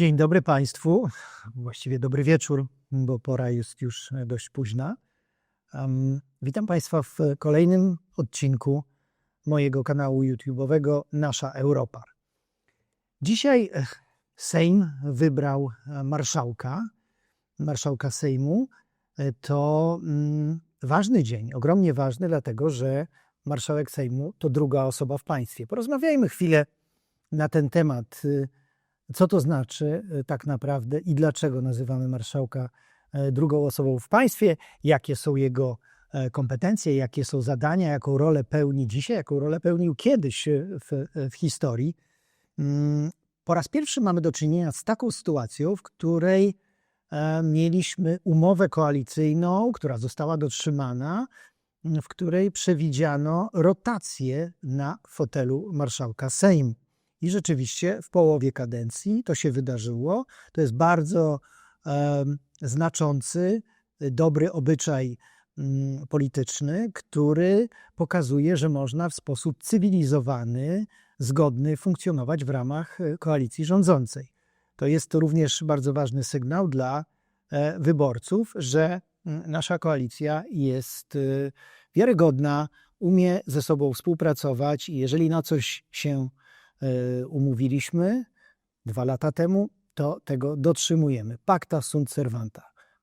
Dzień dobry Państwu, właściwie dobry wieczór, bo pora jest już dość późna. Um, witam Państwa w kolejnym odcinku mojego kanału YouTube'owego Nasza Europa. Dzisiaj eh, Sejm wybrał e, marszałka, marszałka Sejmu. E, To mm, ważny dzień, ogromnie ważny, dlatego że marszałek Sejmu to druga osoba w państwie. Porozmawiajmy chwilę na ten temat. Co to znaczy e, tak naprawdę i dlaczego nazywamy marszałka e, drugą osobą w państwie, jakie są jego e, kompetencje, jakie są zadania, jaką rolę pełni dzisiaj, jaką rolę pełnił kiedyś w, w historii. Mm, Po raz pierwszy mamy do czynienia z taką sytuacją, w której mieliśmy umowę koalicyjną, która została dotrzymana, w której przewidziano rotację na fotelu marszałka Sejmu. I rzeczywiście w połowie kadencji to się wydarzyło. To jest bardzo em, znaczący, dobry obyczaj mm, polityczny, który pokazuje, że można w sposób cywilizowany, zgodny funkcjonować w ramach e, koalicji rządzącej. To jest to również bardzo ważny sygnał dla e, wyborców, że mm, nasza koalicja jest e, wiarygodna, umie ze sobą współpracować i jeżeli na coś się umówiliśmy dwa lata temu, to tego dotrzymujemy. Pacta sunt servanta.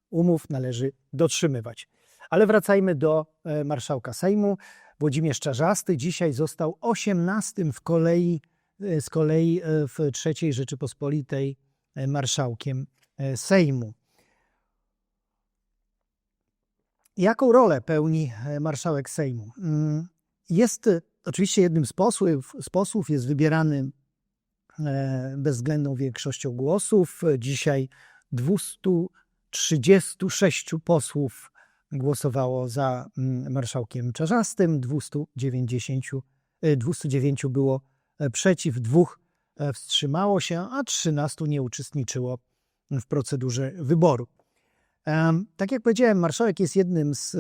Umów należy dotrzymywać. Ale wracajmy do e, marszałka Sejmu. Włodzimierz Czarzasty dzisiaj został 18 w kolei, e, z kolei e, w III Rzeczypospolitej e, marszałkiem e, Sejmu. Jaką rolę pełni e, marszałek Sejmu? Mm, Jest e, oczywiście jednym z posłów, z posłów jest wybierany e, bezwzględną większością głosów. Dzisiaj 236 posłów głosowało za mm, marszałkiem Czarzastym, 290, e, 209 było e, przeciw, dwóch e, wstrzymało się, a 13 nie uczestniczyło w procedurze wyboru. Tak jak powiedziałem, marszałek jest jednym z,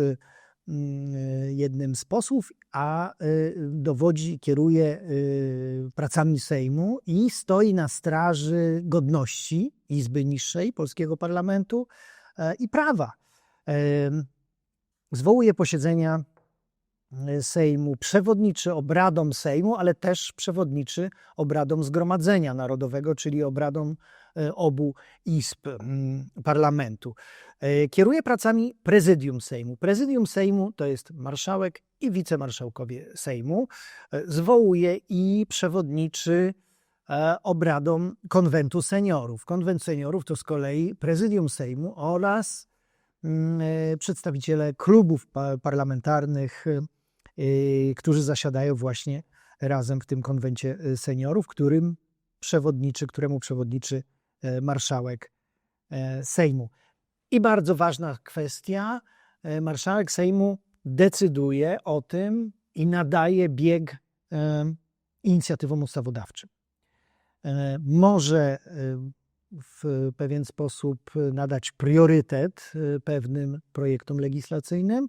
mm, jednym z posłów, a y, dowodzi, kieruje y, pracami Sejmu i stoi na straży godności Izby Niższej Polskiego Parlamentu e, i prawa. Zwołuje posiedzenia y, Sejmu, przewodniczy obradom Sejmu, ale też przewodniczy obradom Zgromadzenia Narodowego, czyli obradom e, obu izb mm, parlamentu. E, Kieruje pracami prezydium Sejmu. Prezydium Sejmu to jest marszałek i wicemarszałkowie Sejmu. E, Zwołuje i przewodniczy e, obradom konwentu seniorów. Konwent seniorów to z kolei prezydium Sejmu oraz mm, e, przedstawiciele klubów pa- parlamentarnych, którzy zasiadają właśnie razem w tym konwencie seniorów, którym przewodniczy, któremu przewodniczy marszałek Sejmu. I bardzo ważna kwestia, marszałek Sejmu decyduje o tym i nadaje bieg inicjatywom ustawodawczym. E, Może e, w pewien sposób nadać priorytet e, pewnym projektom legislacyjnym,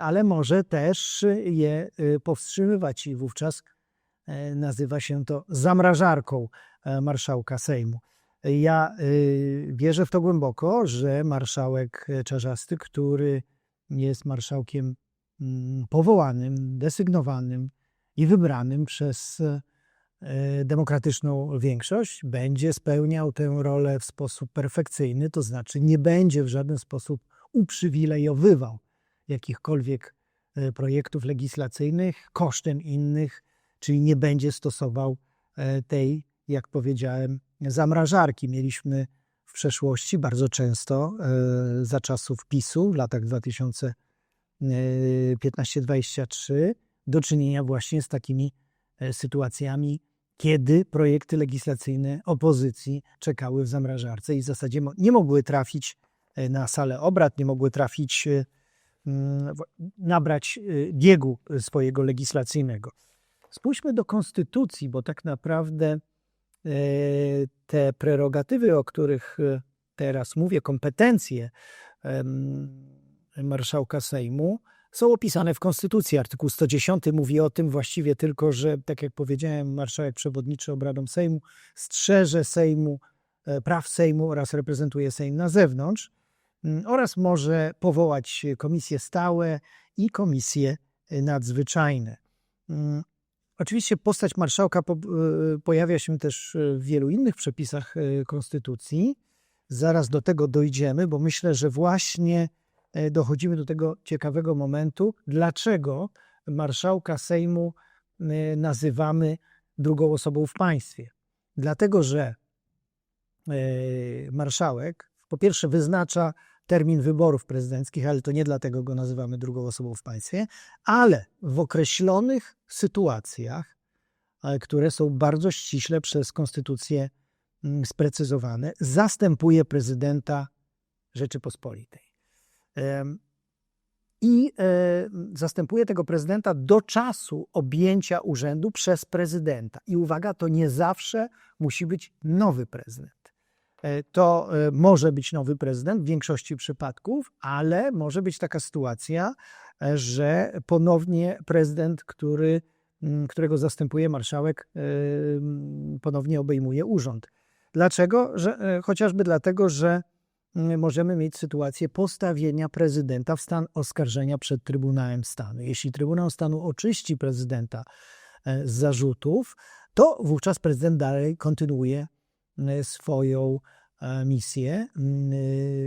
ale może też je powstrzymywać i wówczas nazywa się to zamrażarką marszałka Sejmu. Ja wierzę w to głęboko, że marszałek Czarzasty, który jest marszałkiem mm, powołanym, desygnowanym i wybranym przez e, demokratyczną większość, będzie spełniał tę rolę w sposób perfekcyjny, to znaczy nie będzie w żaden sposób uprzywilejowywał jakichkolwiek e, projektów legislacyjnych kosztem innych, czyli nie będzie stosował e, tej, jak powiedziałem, zamrażarki. Mieliśmy przeszłości bardzo często e, za czasów PiSu w latach 2015-2023 do czynienia właśnie z takimi e, sytuacjami, kiedy projekty legislacyjne opozycji czekały w zamrażarce i w zasadzie nie mogły trafić e, na salę obrad, nie mogły trafić, e, mm, nabrać e, biegu swojego legislacyjnego. Spójrzmy do konstytucji, bo tak naprawdę e, te prerogatywy, o których e, teraz mówię, kompetencje marszałka Sejmu, są opisane w Konstytucji. Artykuł 110 mówi o tym właściwie tylko, że, tak jak powiedziałem, marszałek przewodniczy obradom Sejmu strzeże Sejmu e, praw Sejmu oraz reprezentuje Sejm na zewnątrz oraz może powołać komisje stałe i komisje e, nadzwyczajne. Oczywiście postać marszałka e, pojawia się też w wielu innych przepisach Konstytucji. Zaraz do tego dojdziemy, bo myślę, że właśnie dochodzimy do tego ciekawego momentu, dlaczego marszałka Sejmu nazywamy drugą osobą w państwie. Dlatego, że e, marszałek po pierwsze wyznacza termin wyborów prezydenckich, ale to nie dlatego go nazywamy drugą osobą w państwie, ale w określonych sytuacjach, e, które są bardzo ściśle przez konstytucję mm, sprecyzowane, zastępuje prezydenta Rzeczypospolitej i e, zastępuje tego prezydenta do czasu objęcia urzędu przez prezydenta. I uwaga, to nie zawsze musi być nowy prezydent. E, to e, może być nowy prezydent w większości przypadków, ale może być taka sytuacja, że ponownie prezydent, który, którego zastępuje marszałek, ponownie obejmuje urząd. Dlaczego? Że, chociażby dlatego, że możemy mieć sytuację postawienia prezydenta w stan oskarżenia przed Trybunałem Stanu. Jeśli Trybunał Stanu oczyści prezydenta e, z zarzutów, to wówczas prezydent dalej kontynuuje e, swoją e, misję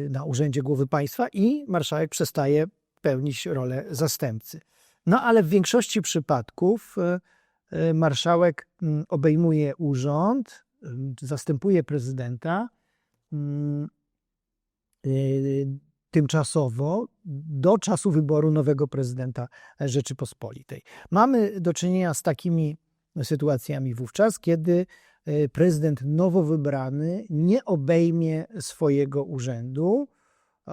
na urzędzie głowy państwa i marszałek przestaje pełnić rolę zastępcy. No ale w większości przypadków marszałek obejmuje urząd, zastępuje prezydenta Y, tymczasowo do czasu wyboru nowego prezydenta Rzeczypospolitej. Mamy do czynienia z takimi sytuacjami wówczas, kiedy y, prezydent nowo wybrany nie obejmie swojego urzędu e,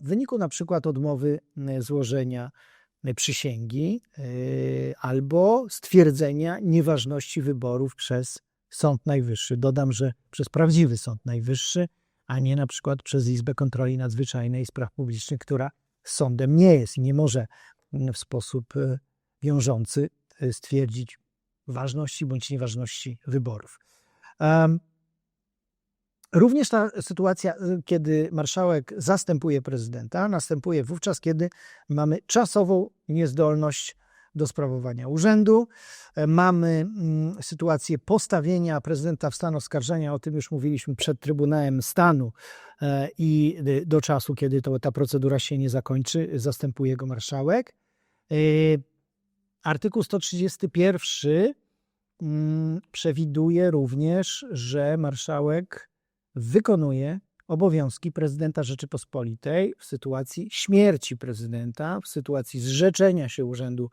w wyniku na przykład odmowy y, złożenia przysięgi albo stwierdzenia nieważności wyborów przez Sąd Najwyższy. Dodam, że przez prawdziwy Sąd Najwyższy, a nie na przykład przez Izbę Kontroli Nadzwyczajnej i Spraw Publicznych, która sądem nie jest i nie może w sposób e, wiążący e, stwierdzić ważności bądź nieważności wyborów. Również ta sytuacja, e, kiedy marszałek zastępuje prezydenta, następuje wówczas, kiedy mamy czasową niezdolność do sprawowania urzędu. E, mamy mm, sytuację postawienia prezydenta w stan oskarżenia, o tym już mówiliśmy przed Trybunałem Stanu e, i do czasu, kiedy to, ta procedura się nie zakończy, zastępuje go marszałek. E, artykuł 131 mm, przewiduje również, że marszałek wykonuje obowiązki prezydenta Rzeczypospolitej w sytuacji śmierci prezydenta, w sytuacji zrzeczenia się urzędu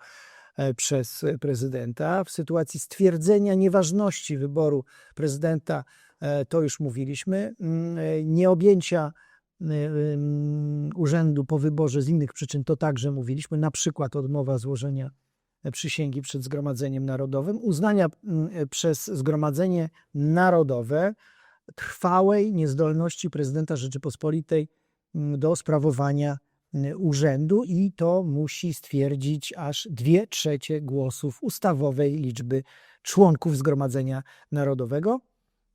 e, przez prezydenta, w sytuacji stwierdzenia nieważności wyboru prezydenta, e, to już mówiliśmy, mm, e, nieobjęcia urzędu po wyborze z innych przyczyn, to także mówiliśmy, na przykład odmowa złożenia przysięgi przed Zgromadzeniem Narodowym, uznania przez Zgromadzenie Narodowe trwałej niezdolności prezydenta Rzeczypospolitej mm, do sprawowania mm, urzędu i to musi stwierdzić aż dwie trzecie głosów ustawowej liczby członków Zgromadzenia Narodowego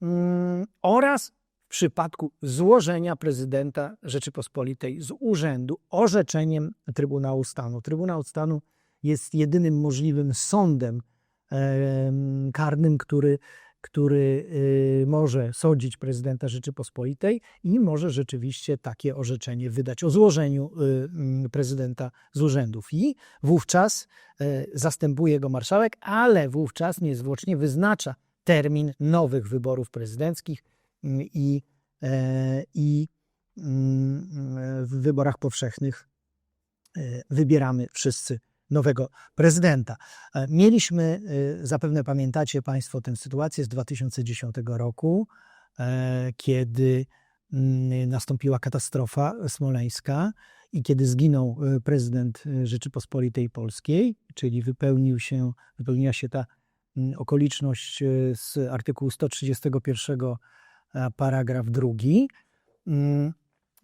mm, oraz w przypadku złożenia prezydenta Rzeczypospolitej z urzędu orzeczeniem Trybunału Stanu. Trybunał Stanu jest jedynym możliwym sądem karnym, który który y, może sądzić prezydenta Rzeczypospolitej i może rzeczywiście takie orzeczenie wydać o złożeniu y, prezydenta z urzędów. I wówczas y, zastępuje go marszałek, ale wówczas niezwłocznie wyznacza termin nowych wyborów prezydenckich i, e, i w wyborach powszechnych wybieramy wszyscy nowego prezydenta. E, mieliśmy, e, zapewne pamiętacie Państwo tę sytuację z 2010 roku, e, kiedy mm, nastąpiła katastrofa smoleńska i kiedy zginął prezydent Rzeczypospolitej Polskiej, czyli wypełnił się, wypełniła się ta mm, okoliczność z artykułu 131 paragraf drugi. Mm,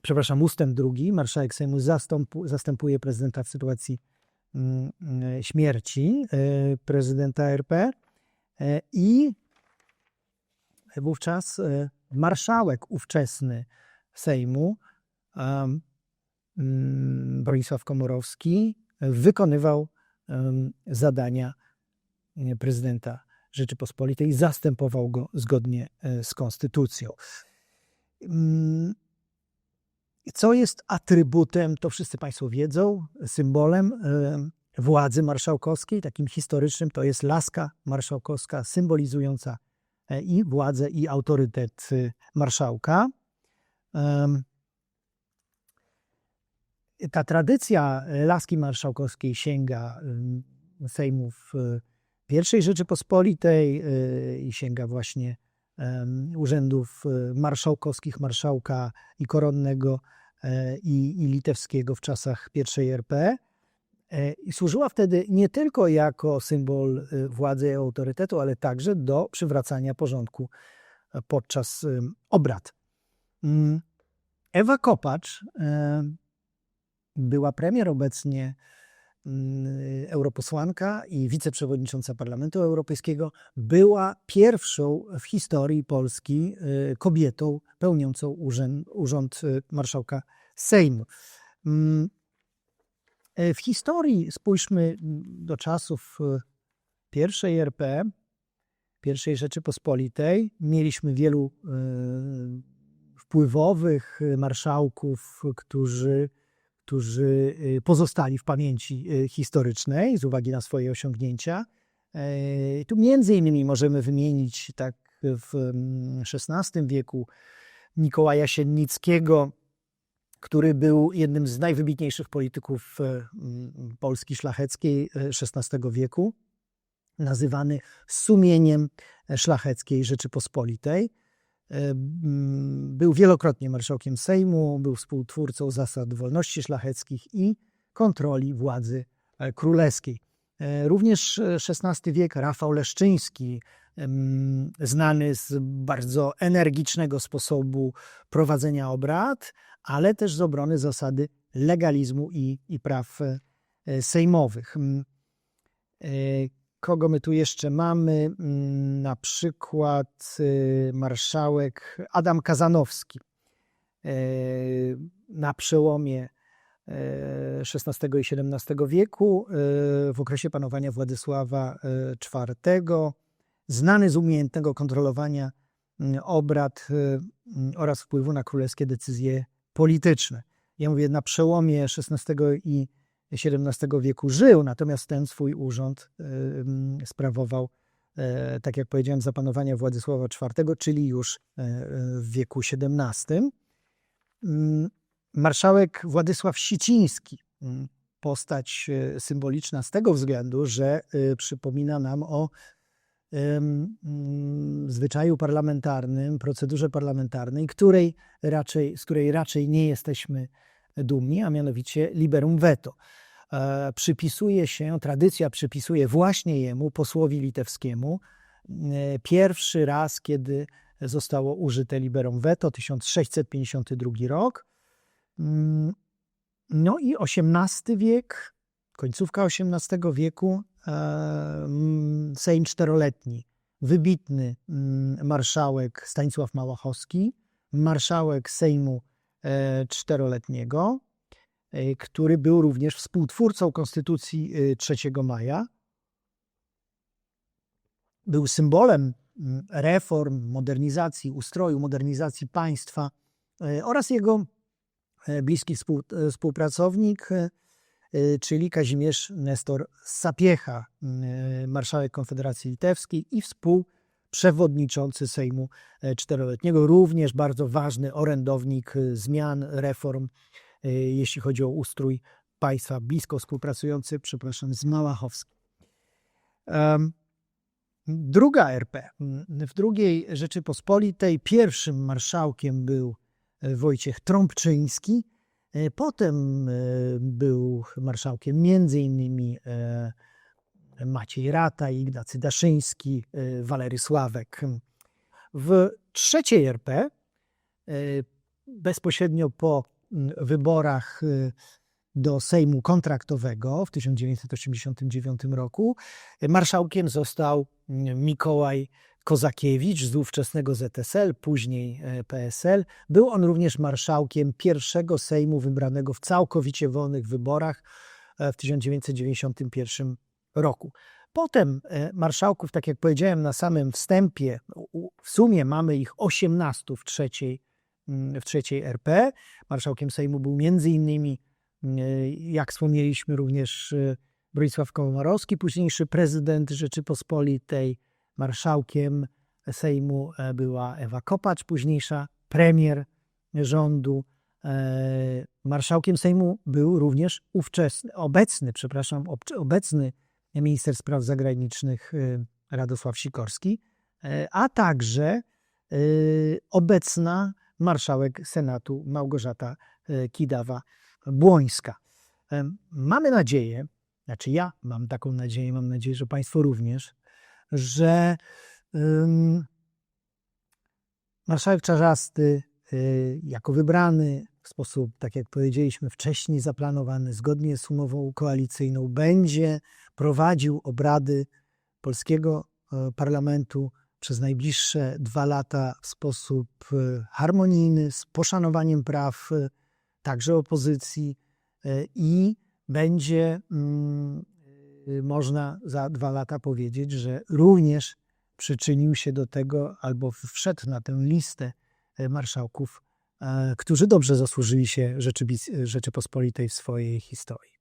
przepraszam, ustęp drugi. Marszałek Sejmu zastępuje prezydenta w sytuacji śmierci e, prezydenta RP e, i wówczas e, marszałek ówczesny Sejmu, mm, Bronisław Komorowski, wykonywał zadania e, prezydenta Rzeczypospolitej, zastępował go zgodnie e, z konstytucją. Co jest atrybutem, to wszyscy Państwo wiedzą, symbolem e, władzy marszałkowskiej, takim historycznym, to jest laska marszałkowska symbolizująca e, i władzę, i autorytet y, marszałka. Ta tradycja laski marszałkowskiej sięga Sejmów y, I Rzeczypospolitej i sięga właśnie urzędów y, marszałkowskich, marszałka i koronnego e, i, i litewskiego w czasach I RP. E, I służyła wtedy nie tylko jako symbol władzy i autorytetu, ale także do przywracania porządku e, podczas obrad. Mm, Ewa Kopacz e, była premier obecnie europosłanka i wiceprzewodnicząca Parlamentu Europejskiego, była pierwszą w historii Polski y, kobietą pełniącą urząd, urząd y, marszałka Sejmu. Mm, e, W historii spójrzmy do czasów y, pierwszej RP, pierwszej Rzeczypospolitej. Mieliśmy wielu y, wpływowych y, marszałków, którzy, którzy y, pozostali w pamięci y, historycznej z uwagi na swoje osiągnięcia. E, Tu między innymi możemy wymienić tak w mm, XVI wieku Mikołaja Siennickiego, który był jednym z najwybitniejszych polityków e, mm, Polski szlacheckiej e, XVI wieku, nazywany sumieniem szlacheckiej Rzeczypospolitej. E, Był wielokrotnie marszałkiem Sejmu, był współtwórcą zasad wolności szlacheckich i kontroli władzy e, królewskiej. E, Również XVI wiek Rafał Leszczyński, znany z bardzo energicznego sposobu prowadzenia obrad, ale też z obrony zasady legalizmu i, i praw sejmowych. E, Kogo my tu jeszcze mamy? Mm, Na przykład y, marszałek Adam Kazanowski. E, Na przełomie e, XVI i XVII wieku, e, w okresie panowania Władysława e, IV, znany z umiejętnego kontrolowania mm, obrad mm, oraz wpływu na królewskie decyzje polityczne. Ja mówię, na przełomie XVI i XVII wieku żył, natomiast ten swój urząd y, sprawował, e, tak jak powiedziałem, za panowania Władysława IV, czyli już e, w wieku XVII. Mm, Marszałek Władysław Siciński, mm, postać e, symboliczna z tego względu, że y, przypomina nam o mm, zwyczaju parlamentarnym, procedurze parlamentarnej, której raczej, z której raczej nie jesteśmy dumni, a mianowicie liberum veto. E, Przypisuje się, tradycja przypisuje właśnie jemu, posłowi litewskiemu, e, pierwszy raz, kiedy zostało użyte liberum veto, 1652 rok. Mm, No i XVIII wiek, końcówka XVIII wieku, e, mm, Sejm czteroletni, wybitny mm, marszałek Stanisław Małachowski, marszałek Sejmu czteroletniego, e, który był również współtwórcą Konstytucji e, 3 maja. Był symbolem mm, reform, modernizacji ustroju, modernizacji państwa e, oraz jego e, bliski współ, e, współpracownik, e, e, czyli Kazimierz Nestor Sapiecha, m, e, marszałek Konfederacji Litewskiej i współprzewodniczący Sejmu e, Czteroletniego, również bardzo ważny orędownik e, zmian, reform, e, jeśli chodzi o ustrój państwa, blisko współpracujący, przepraszam, z Małachowskim. Druga RP. W drugiej Rzeczypospolitej pierwszym marszałkiem był Wojciech Trąbczyński, Potem był marszałkiem między innymi Maciej Rata, Ignacy Daszyński, e, Walery Sławek. W trzeciej RP, e, bezpośrednio po m, wyborach e, do Sejmu kontraktowego w 1989 roku, marszałkiem został m, Mikołaj Kozakiewicz z ówczesnego ZSL, później PSL. Był on również marszałkiem pierwszego Sejmu wybranego w całkowicie wolnych wyborach w 1991 roku. Potem e, marszałków, tak jak powiedziałem na samym wstępie, w sumie mamy ich 18 w trzeciej, mm, w trzeciej RP. Marszałkiem Sejmu był między innymi, e, jak wspomnieliśmy, również e, Bronisław Komorowski, późniejszy prezydent Rzeczypospolitej. Marszałkiem Sejmu była Ewa Kopacz, późniejsza premier rządu. Marszałkiem Sejmu był również ówczesny, obecny, przepraszam, ob- obecny minister spraw zagranicznych y, Radosław Sikorski, e, a także y, obecna marszałek Senatu Małgorzata e, Kidawa-Błońska. Em, Mamy nadzieję, znaczy ja mam taką nadzieję, mam nadzieję, że Państwo również, że marszałek Czarzasty y, jako wybrany w sposób, tak jak powiedzieliśmy, wcześniej zaplanowany, zgodnie z umową koalicyjną, będzie prowadził obrady polskiego e, parlamentu przez najbliższe dwa lata w sposób e, harmonijny, z poszanowaniem praw e, także opozycji i będzie mm, można za dwa lata powiedzieć, że również przyczynił się do tego albo wszedł na tę listę marszałków, którzy dobrze zasłużyli się Rzeczypospolitej w swojej historii.